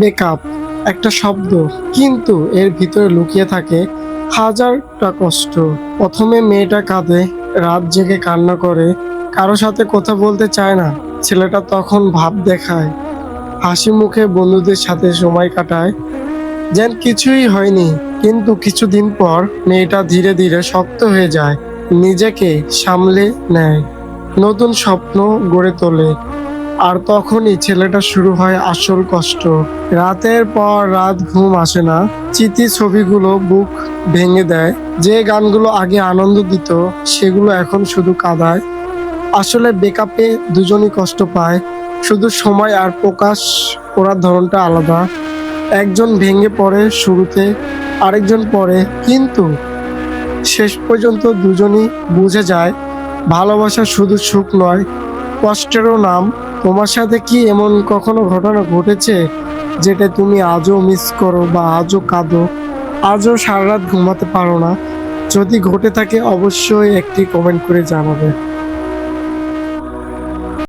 Backup, একটা শব্দ। কিন্তু এর ভিতরে লুকিয়ে থাকে হাজারটা কষ্ট। প্রথমে মেয়েটা কাঁদে, রাত জেগে কান্না করে, কারও সাথে কথা বলতে চায় না। ছেলেটা তখন ভাব দেখায়, হাসি মুখে বন্ধুদের সাথে সময় কাটায়। যেন কিছুই হয়নি, কিন্তু কিছুদিন পর মেয়েটা ধীরে ধীরে শক্ত হয়ে যায়, নিজেকে সামলে নেয়। নতুন স্বপ্ন গড়ে তোলে। আর তখনই ছেলেটা শুরু হয় আসল কষ্ট। রাতের পর রাত ঘুম আসে না। চিতি ছবিগুলো বুক ভেঙে দেয়। যে গানগুলো আগে আনন্দ দিত, সেগুলো এখন শুধু কাদায়। আসলে বেকআপে দুজনই কষ্ট পায়। শুধু সময় আর প্রকাশ করার ধরনটা আলাদা। একজন ভেঙে পড়ে শুরুতে, আরেকজন পড়ে। কিন্তু শেষ পর্যন্ত দুজনই বুঝে যায়, ভালোবাসা শুধু সুখ নয়, কষ্টেরও নাম। তোমার সাথে কি এমন কখনো ঘটনা ঘটেছে যেটা তুমি আজও মিস করো বা আজও কাঁদো? আজও সারা রাত ঘুমাতে পারো না। যদি ঘটে থাকে, অবশ্যই একটি কমেন্ট করে জানাবে।